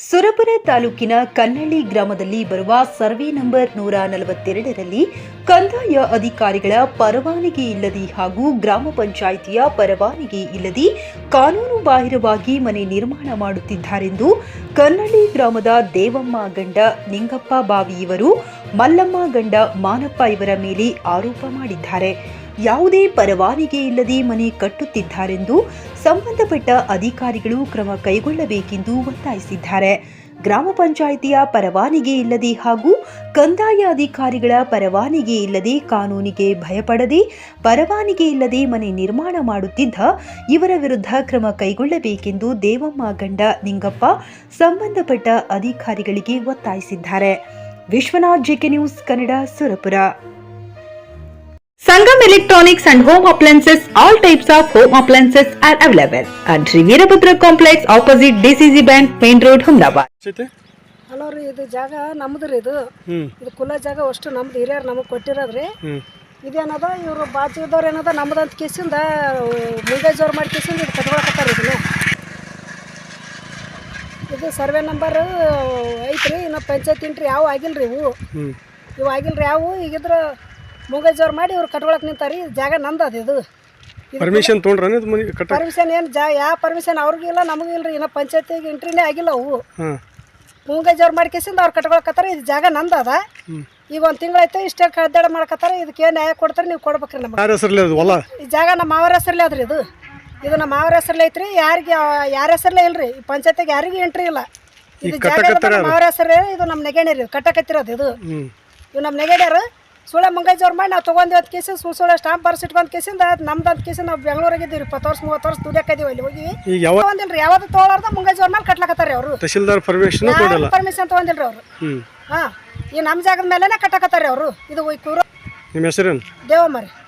ಸುರಪುರ ತಾಲೂಕಿನ ಕನ್ನಳ್ಳಿ ಗ್ರಾಮದಲ್ಲಿ ಬರುವ ಸರ್ವೆ ನಂಬರ್ ನೂರ ನಲವತ್ತೆರಡರಲ್ಲಿ ಕಂದಾಯ ಅಧಿಕಾರಿಗಳ ಪರವಾನಗಿ ಇಲ್ಲದೆ ಹಾಗೂ ಗ್ರಾಮ ಪಂಚಾಯಿತಿಯ ಪರವಾನಗಿ ಇಲ್ಲದೆ ಕಾನೂನು ಬಾಹಿರವಾಗಿ ಮನೆ ನಿರ್ಮಾಣ ಮಾಡುತ್ತಿದ್ದಾರೆಂದು ಕನ್ನಳ್ಳಿ ಗ್ರಾಮದ ದೇವಮ್ಮ ಗಂಡ ನಿಂಗಪ್ಪ ಬಾವಿ ಇವರು ಮಲ್ಲಮ್ಮ ಗಂಡ ಮಾನಪ್ಪ ಇವರ ಮೇಲೆ ಆರೋಪ ಮಾಡಿದ್ದಾರೆ. ಯಾವುದೇ ಪರವಾನಿಗೆ ಇಲ್ಲದೆ ಮನೆ ಕಟ್ಟುತ್ತಿದ್ದಾರೆಂದು ಸಂಬಂಧಪಟ್ಟ ಅಧಿಕಾರಿಗಳು ಕ್ರಮ ಕೈಗೊಳ್ಳಬೇಕೆಂದು ಒತ್ತಾಯಿಸಿದ್ದಾರೆ. ಗ್ರಾಮ ಪಂಚಾಯಿತಿಯ ಪರವಾನಿಗೆ ಇಲ್ಲದೆ ಹಾಗೂ ಕಂದಾಯ ಅಧಿಕಾರಿಗಳ ಪರವಾನಿಗೆ ಇಲ್ಲದೆ ಕಾನೂನಿಗೆ ಭಯಪಡದೆ ಪರವಾನಿಗೆ ಇಲ್ಲದೆ ಮನೆ ನಿರ್ಮಾಣ ಮಾಡುತ್ತಿದ್ದ ಇವರ ವಿರುದ್ಧ ಕ್ರಮ ಕೈಗೊಳ್ಳಬೇಕೆಂದು ದೇವಮ್ಮ ಗಂಡ ನಿಂಗಪ್ಪ ಸಂಬಂಧಪಟ್ಟ ಅಧಿಕಾರಿಗಳಿಗೆ ಒತ್ತಾಯಿಸಿದ್ದಾರೆ. Vishwanath JK news Kannada Surapura. Sangam Electronics and Home Appliances, all types of home appliances are available. At Sri Veerabhadra Complex opposite DCC Bank, Main Road, Humdabad. ಜೊತೆ ಹಲೋ ರೀ ಇದು ಜಾಗ ನಮ್ದು ರೀ ಇದು. ಇದು ಕುಲ ಜಾಗ ಅಷ್ಟು ನಮ್ದು ಹಿರಿಯರು ನಮಗೆ ಕೊಟ್ಟಿರೋದ್ರಿ ಇದೇನದ ಇವರು ಬಾಜುದವ್ರು ಏನದ ನಮ್ದು ಅಂತ ಕೇಸಿಂದ ಮುಂದೆ ಜೋರು ಮಾಡಿ ಕೇಸಿಂದ ಇದು ಕಟ್ಕೊಳಕತ್ತಾರ ಇದನ್ನ. ಇದು ಸರ್ವೆ ನಂಬರ್ ಐತ್ರಿ ಇನ್ನು ಪಂಚಾಯತ್ ಇಂಟ್ರಿ ಯಾವ ಆಗಿಲ್ಲ ರೀ ಇವು ಇವು ಆಗಿಲ್ಲ ರೀ ಯಾವ ಈಗಿದ್ರ ಮುಂಗೈ ಜೋರು ಮಾಡಿ ಇವ್ರು ಕಟ್ಕೊಳಕ್ ನಿಂತಾರೀ. ಈ ಜಾಗ ನಂದು ಅದು ಇದು. ಪರ್ಮಿಷನ್ ತೊಗೊಂಡ್ರೆ ಅದು ಮನೆ ಕಟ್ಟ ಪರ್ಮಿಷನ್ ಏನು ಜಾ ಯಾವ ಪರ್ಮಿಷನ್ ಅವ್ರಿಗೂ ಇಲ್ಲ ನಮಗೂ ಇಲ್ಲ ರೀ ಇನ್ನು ಪಂಚಾಯತಿಗೆ ಎಂಟ್ರಿನೇ ಆಗಿಲ್ಲ ಅವು. ಹಾಂ. ಮುಂಗೈ ಜೋರು ಮಾಡ್ಕೇಸಿಂದ ಅವ್ರು ಕಟ್ಕೊಳಕತ್ತಾರ. ಇದು ಜಾಗ ನಂದು ಅದ. ಈಗ ಒಂದು ತಿಂಗಳಾಯ್ತು ಇಷ್ಟೇ ಕದ್ದಾಡ ಮಾಡ್ಕತ್ತಾರ. ಇದಕ್ಕೆ ಏನು ನ್ಯಾಯ ಕೊಡ್ತಾರೆ ನೀವು ಕೊಡ್ಬೇಕ್ರಿ ನಮಗೆ. ಯಾರ ಹೆಸರಲ್ಲಿ ಅದು? ಹೊಲ? ಈ ಜಾಗ ನಮ್ಮ ಮಾವರ ಹೆಸರಲ್ಲೇ ಅದ್ರಿ ಇದು. ಇದು ನಮ್ಮ ಮಾವರ ಹೆಸರಲ್ಲೇ ಐತ್ರಿ. ಯಾರಿಗೆ ಯಾರ ಹೆಸರಲ್ಲೇ ಇಲ್ರಿ. ಈ ಪಂಚಾಯತಿಗೆ ಯಾರಿಗೂ ಎಂಟ್ರಿ ಇಲ್ಲ. ಇದು ಜಾಗ ಅವರ ಮಾವರ ಹೆಸರೇ ಇದು ನಮ್ಮ ನೆಗೆಣಿ ಕಟ್ಟಕತ್ತಿರೋದು ಇದು. ಇದು ಇವು ನಮ್ಮ ನೆಗೆಡ್ಯಾರು ಸುಳ್ಳೆ ಮಂಗೈಜವ್ರ ಮಾಡಿ ನಾವು ತೊಗೊಂಡು ಕೇಸಿನ ಕೇಸಿ ಸುಳ್ಳು ಸುಳ್ಳೆ ಸ್ಟಾಂಪ್ ಬರ್ಸಿಟ್ಕೊಂಡ್ ಕೇಸಿಂದ ನಮ್ದು ಅಂತ ಕೇಸಿ ನಾವು ಬೆಂಗಳೂರಾಗಿದ್ದೀವಿ ಇಪ್ಪತ್ತು ವರ್ಷ ಮೂವತ್ತು ವರ್ಷ ದುಡಿಯಾಕದೀವಿ ಇಲ್ಲಿ ಹೋಗಿ. ಈಗ ಯಾವ ತೊಗೊಂದಿಲ್ರಿ ಯಾವ್ದು ತೊಗೊಳಾರ್ದ ಮುಂಗೈಜವ್ರ ಮೇಲೆ ಕಟ್ಲಕತ್ತಾರ ಅವರು. ತಹಶೀಲ್ದಾರ್ ಪರ್ಮಿಷನ್ ಕೊಡಲ್ಲ ಪರ್ಮಿಷನ್ ತೊಗೊಂದಿಲ್ರಿ ಅವರು. ಹ್ಞೂ ಹಾಂ ಈ ನಮ್ಮ ಜಾಗದ ಮೇಲೆ ಕಟ್ಟಕತ್ತಾರ ಅವರು. ಇದು ಕೂರು ನಿಮ್ಮ ಹೆಸರೇನು? ದೇವಮ್ಮರಿ ಟಿವಿಎಸ್